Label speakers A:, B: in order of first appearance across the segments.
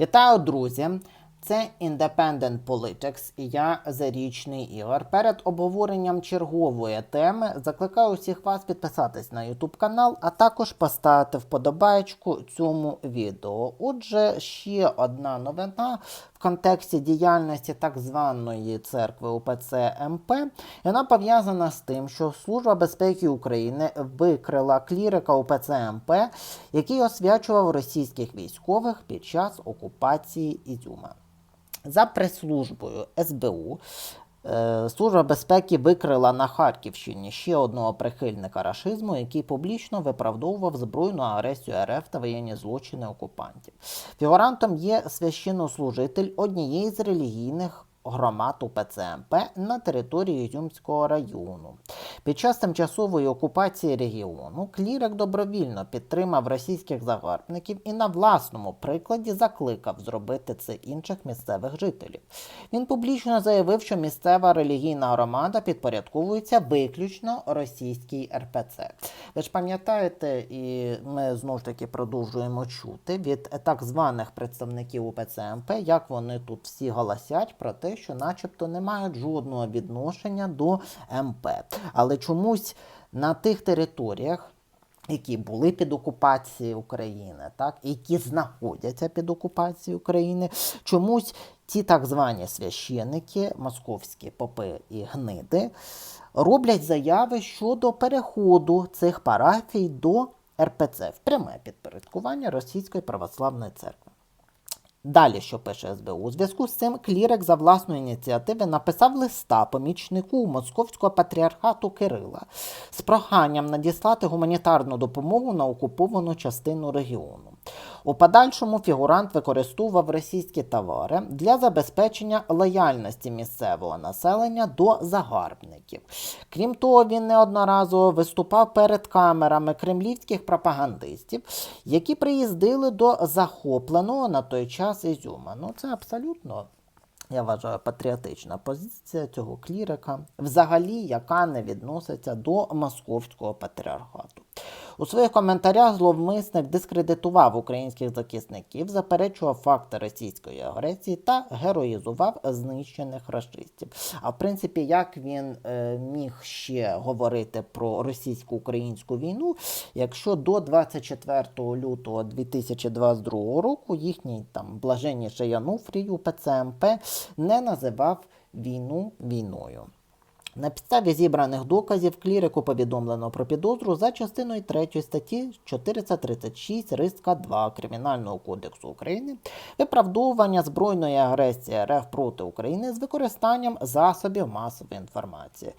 A: Вітаю, друзі! Це Independent Politics і я Зарічний Ігор. Перед обговоренням чергової теми закликаю всіх вас підписатись на YouTube канал, а також поставити вподобайку цьому відео. Отже, ще одна новина контексті діяльності так званої церкви УПЦ МП. І вона пов'язана з тим, що Служба безпеки України викрила клірика УПЦ МП, який освячував російських військових під час окупації Ізюма. За прес-службою СБУ Служба безпеки викрила на Харківщині ще одного прихильника рашизму, який публічно виправдовував збройну агресію РФ та воєнні злочини окупантів. Фігурантом є священнослужитель однієї з релігійних громад УПЦ МП на території Ізюмського району. Під час тимчасової окупації регіону клірик добровільно підтримав російських загарбників і на власному прикладі закликав зробити це інших місцевих жителів. Він публічно заявив, що місцева релігійна громада підпорядковується виключно російській РПЦ. Ви ж пам'ятаєте, і ми знову ж таки продовжуємо чути від так званих представників УПЦ МП, як вони тут всі голосять про те, що начебто не мають жодного відношення до МП. Але чомусь на тих територіях, які були під окупацією України, так, які знаходяться під окупацією України, чомусь ті так звані священники, московські попи і гниди, роблять заяви щодо переходу цих парафій до РПЦ в пряме підпорядкування Російської православної церкви. Далі, що пише СБУ, у зв'язку з цим клірик за власної ініціативи написав листа помічнику Московського патріархату Кирила з проханням надіслати гуманітарну допомогу на окуповану частину регіону. У подальшому фігурант використовував російські товари для забезпечення лояльності місцевого населення до загарбників. Крім того, він неодноразово виступав перед камерами кремлівських пропагандистів, які приїздили до захопленого на той час Ізюма. Ну, це абсолютно. Я вважаю патріотична позиція цього клірика, взагалі, яка не відноситься до московського патріархату. У своїх коментарях зловмисник дискредитував українських захисників, заперечував факти російської агресії та героїзував знищених расистів. А в принципі, як він е, міг ще говорити про російсько-українську війну, якщо до 24 лютого 2022 року їхній там блаженніший Януфрій у ПЦМП не називав війну війною. На підставі зібраних доказів клірику повідомлено про підозру за частиною 3 статті 436 риска 2 Кримінального кодексу України виправдовування збройної агресії РФ проти України з використанням засобів масової інформації.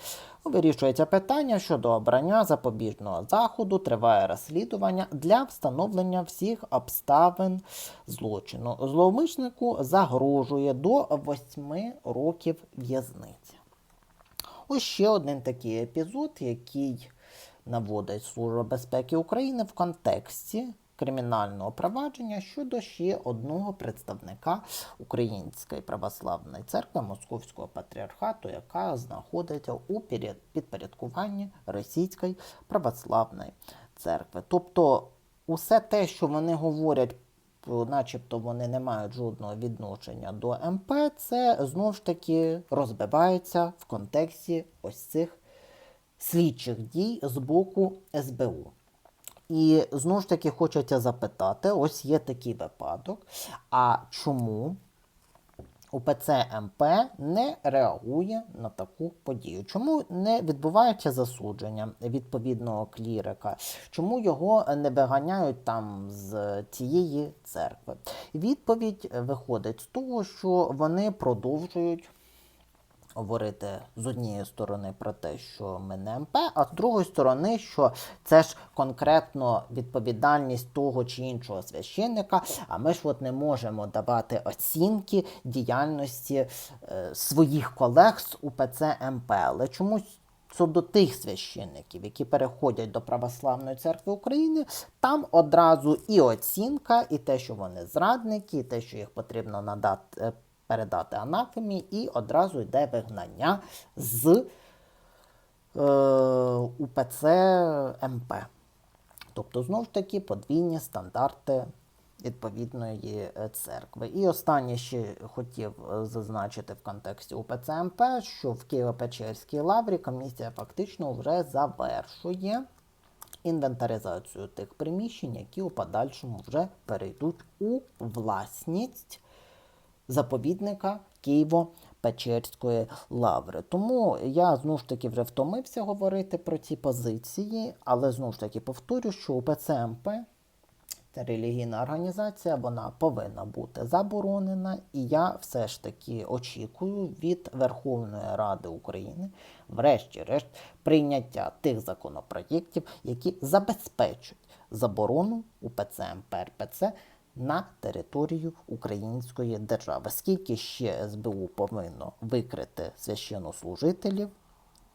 A: Вирішується питання щодо обрання запобіжного заходу, триває розслідування для встановлення всіх обставин злочину. Зловмиснику загрожує до 8 років в'язниці. Ось ще один такий епізод, який наводить Служба безпеки України в контексті кримінального провадження щодо ще одного представника Української православної церкви Московського патріархату, яка знаходиться у підпорядкуванні Російської православної церкви. Тобто, усе те, що вони говорять начебто вони не мають жодного відношення до МП, це знову ж таки розбивається в контексті ось цих слідчих дій з боку СБУ. І знову ж таки хочеться запитати: ось є такий випадок. А чому УПЦ МП не реагує на таку подію. Чому не відбувається засудження відповідного клірика? Чому його не виганяють там з цієї церкви? Відповідь виходить з того, що вони продовжують. Говорити з однієї сторони про те, що ми не МП, а з другої сторони, що це ж конкретно відповідальність того чи іншого священника, а ми ж от не можемо давати оцінки діяльності е, своїх колег з УПЦ МП. Але чомусь щодо тих священників, які переходять до Православної церкви України, там одразу і оцінка, і те, що вони зрадники, і те, що їх потрібно надати. Передати анафемі, і одразу йде вигнання з е, УПЦ МП. Тобто, знову ж таки, подвійні стандарти відповідної е, церкви. І останнє ще хотів е, зазначити в контексті УПЦ МП, що в Києво-Печерській лаврі комісія фактично вже завершує інвентаризацію тих приміщень, які у подальшому вже перейдуть у власність заповідника Києво-Печерської лаври. Тому я знову ж таки вже втомився говорити про ці позиції, але знову ж таки повторю, що УПЦ МП це релігійна організація, вона повинна бути заборонена, і я все ж таки очікую від Верховної Ради України, врешті-решт, прийняття тих законопроєктів, які забезпечують заборону УПЦ РПЦ на територію Української держави. Скільки ще СБУ повинно викрити священнослужителів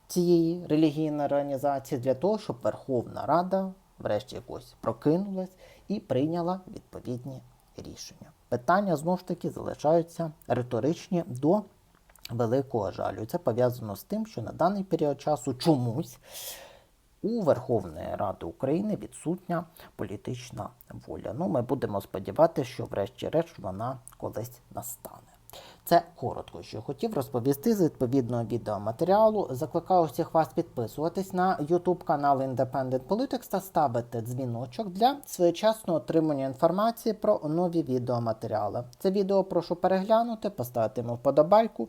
A: цієї релігійної організації для того, щоб Верховна Рада врешті якось прокинулась і прийняла відповідні рішення. Питання знову ж таки залишаються риторичні до великого жалю. Це пов'язано з тим, що на даний період часу чомусь у Верховної Ради України відсутня політична воля. Ну, ми будемо сподіватися, що врешті-решт вона колись настане. Це коротко, що хотів розповісти з відповідного відеоматеріалу. Закликаю всіх вас підписуватись на YouTube канал Independent Politics та ставити дзвіночок для своєчасного отримання інформації про нові відеоматеріали. Це відео прошу переглянути, поставити йому вподобайку,